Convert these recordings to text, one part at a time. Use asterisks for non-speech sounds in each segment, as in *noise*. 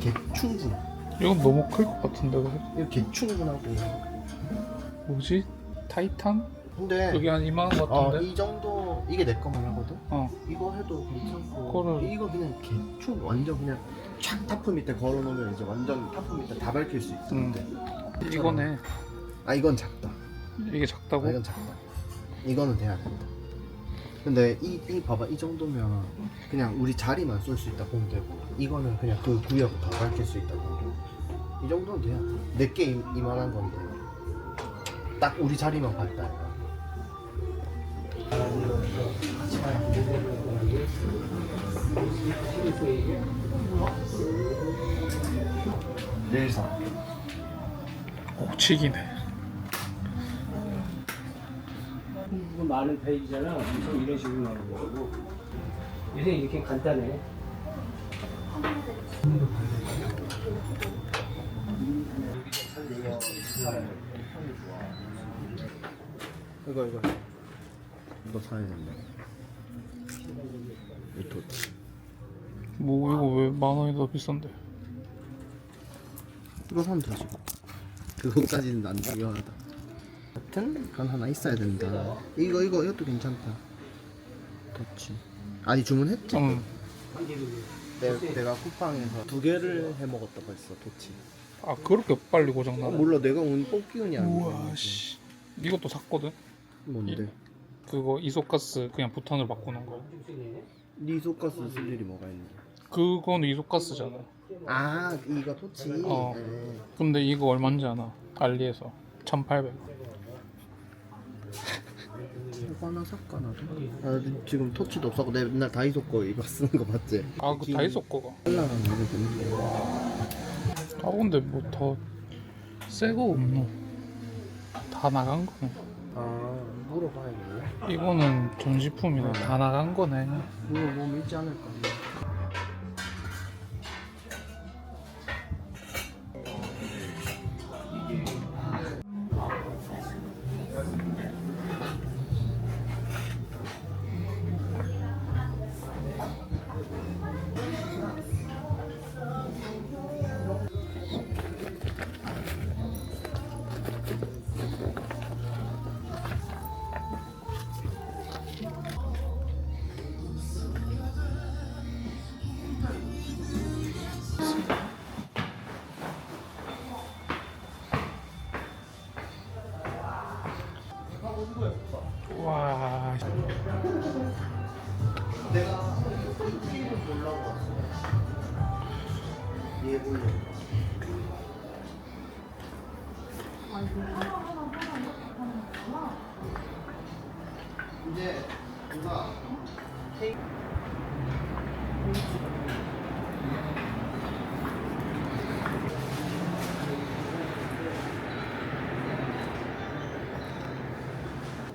개충분. 이건 너무 클 것 같은데 그래? 이거 개충분하고. 뭐지? 타이탄? 근데 여기 한 2만 원 어, 같은데? 이 정도 이게 내 거만 하거든. 어. 이거 해도 괜찮고. 그거를- 이거 그냥 개충 완전 그냥 촥 타프 밑에 걸어놓으면 이제 완전 타프 밑에 다 밝힐 수 있는데. 이거네. 아 이건 작다. 이게 아, 작다고? 이건 작다. 이거는 돼야 된다. 근데 이, 이 봐봐 이 정도면 그냥 우리 자리만 쏠 수 있다 보면 되고 이거는 그냥 그 구역 다 밝힐 수 있다 보면 되고 이 정도는 돼야 돼. 내게 이- 이만한 건데 딱 우리 자리만 밝다 이거. 내일 사. 옥치기네. 이거 많은 페이지잖아. 엄청 이런 식으로 나오는 거고. 요새 이렇게 간단해. 이거 이거 이거 사야 된다. 이토. 뭐 이거 왜 만 원이 더 비싼데? 이거 사면 되지. 그거까지는 안 중요하다. 하여튼 그건 하나 있어야 된다. 이거 이거 이것도 괜찮다. 터치. 아니 주문했지? 음. 내, 내가 쿠팡에서 두 개를 해 먹었다 벌써 터치. 아 그렇게 빨리 고장 어, 나네. 몰라 내가 오늘 뽑기 운이 안 우와 씨. 이것도 샀거든. 뭔데? 그거 이소가스 그냥 부탄을 바꾸는 거. 네 소가스 쓸 일이 뭐가 있는데? 그거는 이소가스잖아. 아 이거 토치. 어. 네. 근데 이거 얼마인지 아나? 알리에서 1,800. 이거 하나 살까 나도? 아 지금 토치도 없었고 내 맨날 다이소 거 이거 쓰는 거 봤지? 아 그 다이소 거가. 거. 아 근데 뭐 더 새거 없노? 다 나간 거네. 아 물어봐야겠네. 이거는 전시품이네. 다 나간 거네. 물어보면 있지 않을까?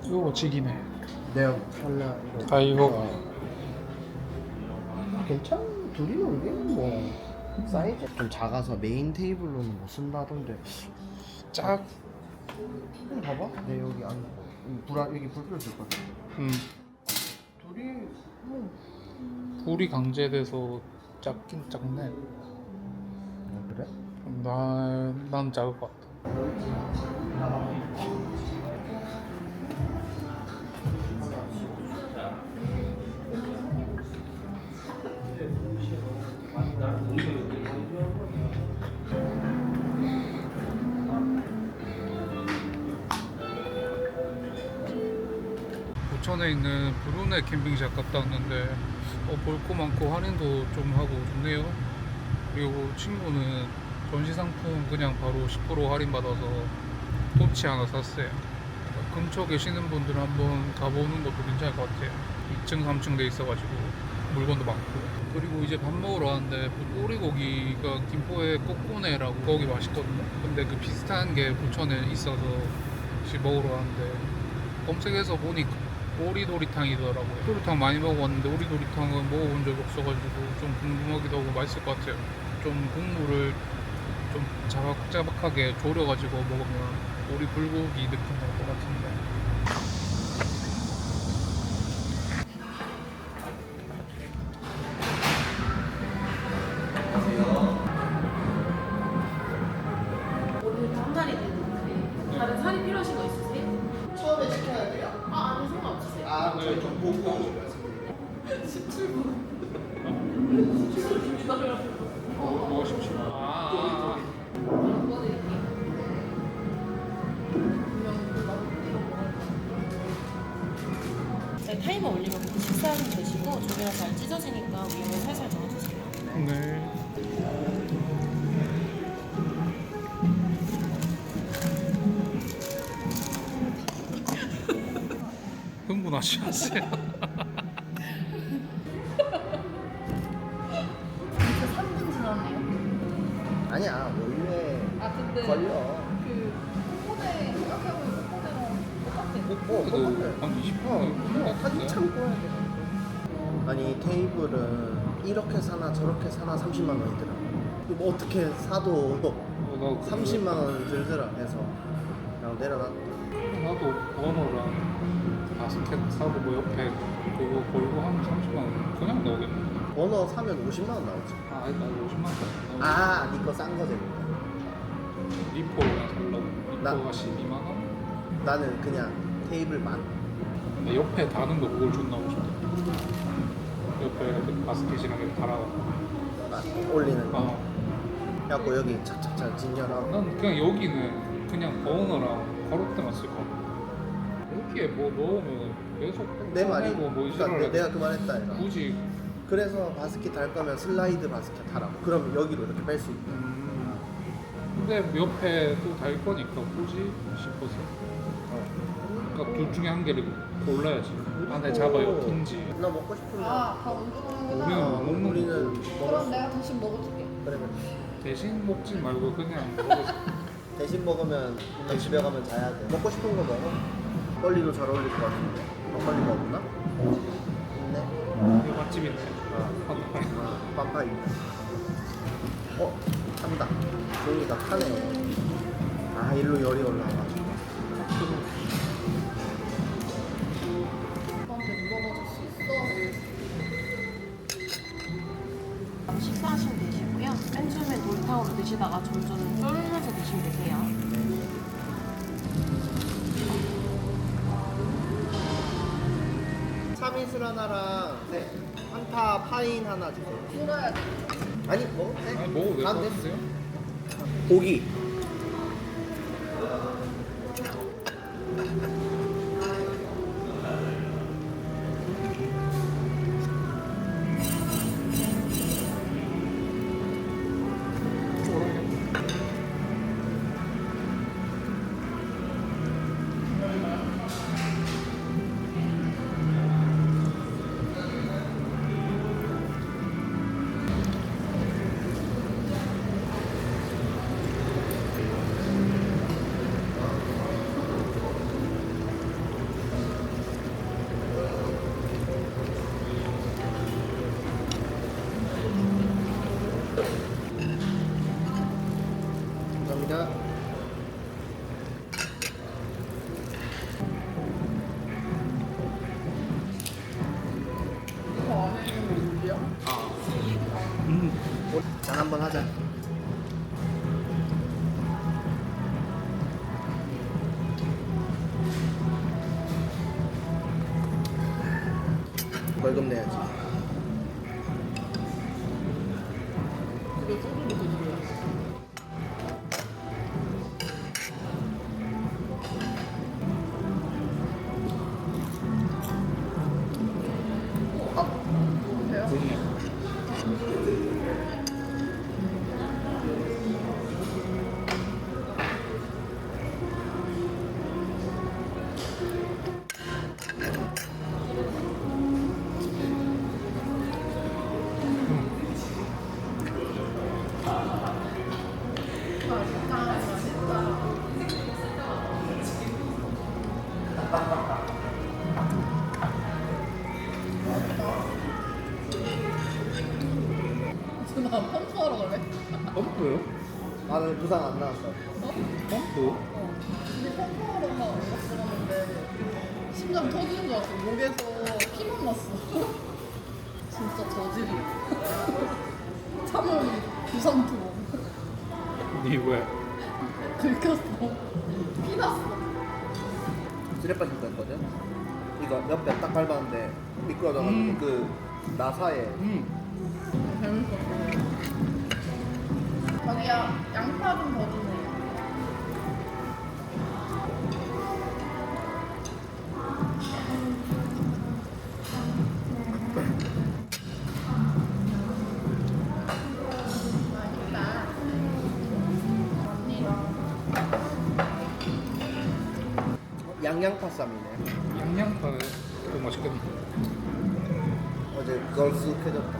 이거 지기네. 내가 할라 아 이거. 괜찮 둘이 놀기는 뭐 사이즈. 좀 작아서 메인 테이블로는 못 쓴다던데. 짝. 음, 봐봐. 내 여기 안 불, 여기 불 켜줄 거든 음. 둘이 뭐 불이 강제돼서 작긴 작네. 아, 그래? 나난 작을 것 같아. 부천에 있는 브루네 캠핑장 갔다 왔는데 어, 볼거 많고 할인도 좀 하고 좋네요. 그리고 친구는 전시 상품 그냥 바로 10% 할인 받아서 토치 하나 샀어요. 근처 계시는 분들은 한번 가보는 것도 괜찮을 것 같아요. 2층, 3층 돼 있어가지고 물건도 많고. 그리고 이제 밥 먹으러 왔는데 오리고기가 김포에 꼬꼬네라고 거기 맛있거든요. 근데 그 비슷한 게 부천에 있어서 지금 먹으러 왔는데 검색해서 보니까 오리도리탕이더라고요. 도리탕 많이 먹었는데 오리도리탕은 먹어본 적이 없어가지고 좀 궁금하기도 하고 맛있을 것 같아요. 좀 국물을 좀 자박자박하게 졸여가지고 먹으면 오리 불고기 느낌 날 것 같은데. 다른 살이 필요하신 거 있으세요? 처음에 시켜야 돼요. 네, 좀 보고. 17분. 어, 뭐가 17분? 아, 네, 타이머 올리면 그때 식사하면 되시고 조개가 잘 찢어지니까 위에 살살 넣어주세요. 네. 이제 3분 지났네요. 아니야 원래 아 근데 걸려. 그 생각해보면 똑같아. 어, 그래도 똑같아. 한 20분 어, 같은데? 한참 꼬야 돼. 아니 테이블은 이렇게 사나 저렇게 사나 30만 원이더라. 뭐 어떻게 사도 어, 나 30만 원 들더라 해서 그냥 내려놨다. 나도 버너랑 바스켓 사고 뭐 옆에 그거 걸고 하면 30만 원 그냥 나오겠네. 번호 사면 50만 원 나오지. 아, 아니 나 50만 원. 아, 니거 싼 거지. 리포 그냥 살라고. 나- 리포가 12만 원? 나는 그냥 테이블만. 근데 옆에 다는 거 그걸 존나 하고 싶다. 옆에 그 바스켓이랑 이렇게 달아갖고. 아, 올리는 거. 어. 그래갖고 여기 착착착 진열하고. 난 그냥 여기는 그냥 버너랑 가로대만 쓸 거 야. 여기에 뭐 넣으면 계속 내 말이. 꺼내고 뭐 그러니까 내- 내가 그 말 했다. 얘가. 굳이 그래서 바스켓 달 거면 슬라이드 바스켓 하라고. 그럼 여기로 이렇게 뺄 수 있다. 음, 근데 옆에 또 달 거니까 굳이 싶어서 어. 그러니까 둘 중에 한 개를 골라야지 안에 잡아요 킨지 나 먹고 싶으면. 아다 운동하는구나. 우리는 어, 먹는 우리는 그럼. 내가 대신 먹어줄게. 그래 그래. 대신 먹지 말고 그냥 *laughs* 먹어서 대신 먹으면 집에 가면 자야 돼. 먹고 싶은 거 먹어. 막걸리도 잘 어울릴 것 같은데. 막걸리가 없나? 있네. 이거 맛집 있네 아, 아, 빠빠 있네. 어, 탄다. 종이가 타네. 아, 일로 열이 올라와가지고. 오빠한테 물어봐줄 수 있어? 식사하시면 되시고요. 맨 처음에 놀이탕으로 드시다가 점점 쫄면서 드시면 되세요. 참이슬 하나랑 네. 한타 파인 하나 주세요. 돼. 아니, 먹어도 돼. 아니 먹어도 될것 안 돼. 같은데요? 고기. 벌금 내야지. 부상 안 나왔어. 펌프? 어. 근데 펌프하러 막 갔었는데 심장 터지는 줄 알았어. 목에서 피만 났어. *laughs* 진짜 저질이야. 참을 부상투 니 왜? 긁혔어. 피 났어. 쓰레빠 줄거 했거든? 이거 옆에 딱 밟았는데 미끄러져가지고 음. 그 나사에 음. 재밌었어. 자기야, 양파 좀 더. 언니랑 양양파 쌈이네. 양양파는 더 맛있겠네. 어제 그걸 쓱 해줬다.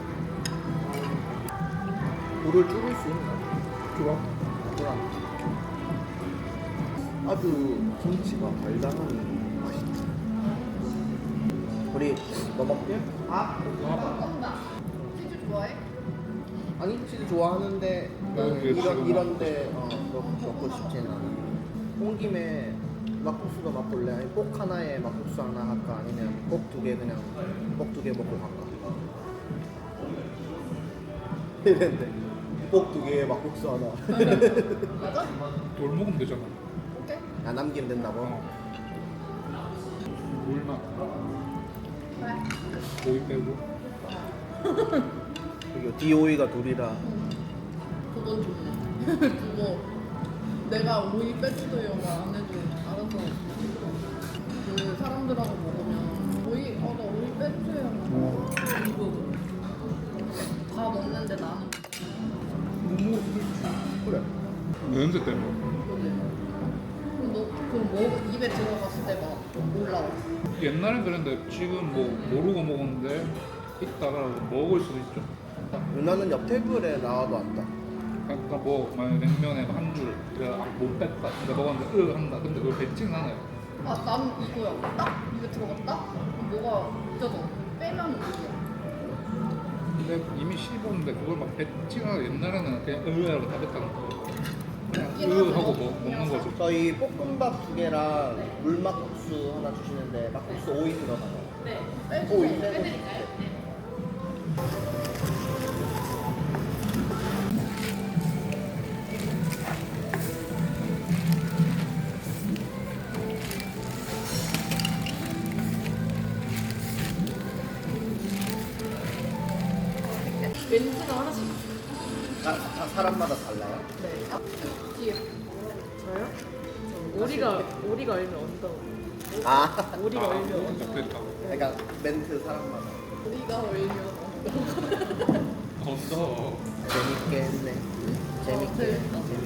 물을 줄일 수 있나? 좋아. 좋아. 아주 김치가 달달한 맛이다. 우리 뭐 먹게? 아, 먹는다. 치즈 좋아해? 아니 치즈 좋아하는데 네, 네, 이런 지금 이런데 어, 먹- 먹고 싶지는 않아. 온 김에 막국수도 맛볼래? 아니 꼭 하나에 막국수 하나 할까? 아니면 꼭 두 개 그냥 꼭 두 개 먹고 갈까? *laughs* 이랬는데 꼭두 개에 막국수 하나. 맞아? *laughs* 뭘 먹으면 되잖아. 오케이. 아 남기면 된다고? 어. 물만 그래. 고기 빼고. 그리고 DOE가 둘이라 그건 좋네. 그거 내가 오이 빼주세요 말안 해도 알아서 그 사람들하고 먹으면 오이 어나 오이 빼주세요. 냄새 때문에. 그럼 너 그럼 뭐 입에 들어갔을 때 막 올라와. 옛날엔 그랬는데 지금 뭐 모르고 먹었는데 이따가 먹을 수도 있죠. 누나는 옆 테이블에 나와도 안다. 아까 뭐 만약 냉면에 한 줄 내가 아, 못 뺐다. 근데 먹었는데 으 한다. 근데 그걸 뱉지는 않아요. 아 나는 이거야. 딱 입에 들어갔다. 그럼 뭐가 잊어져. 빼면 오이야. 근데 이미 씹었는데 그걸 막 뱉지는 않아요. 옛날에는 그냥 으 하고 다 뱉다 는 거. 그냥 으 하고 먹, 먹는 거지. 저희 볶음밥 두 개랑 물막국수 하나 주시는데 막국수 오이 들어가요. 네. 오이. 빼고 해드릴까요? 네. 멘트가 하나씩 다, 다 사람마다 달라요? 네. 아, 뒤에. 저요? 오리가 오리가 알면 언더 아, 오리가 아, 알면 그건 언더 좋겠다. 그러니까 멘트 사람마다 우리가 얼면 언더. 재밌게 했네. 재밌게. 재밌게.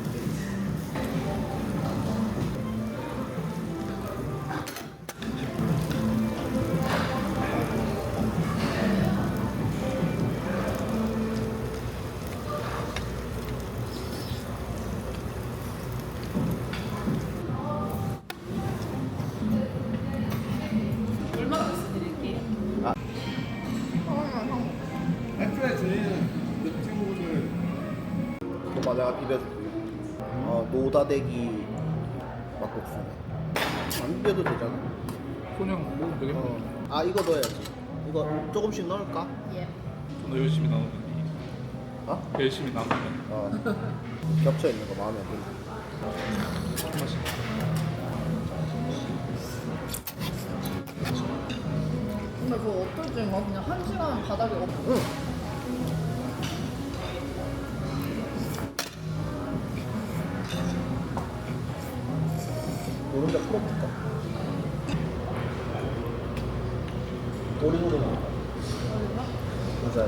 어 노다대기 막국수네 안 비벼도 되잖아 그냥 먹으면 되겠네. 어. 아 이거 넣어야지 이거 조금씩 넣을까? 예. 너 열심히 나오면 어? 열심히 나오면 어 *laughs* 겹쳐 있는 거 마음에 든다 맛있. 근데 그거 어떨 때막 그냥 한 시간 바닥에 없. 응 노른자 풀어볼까? 먹을까? 모자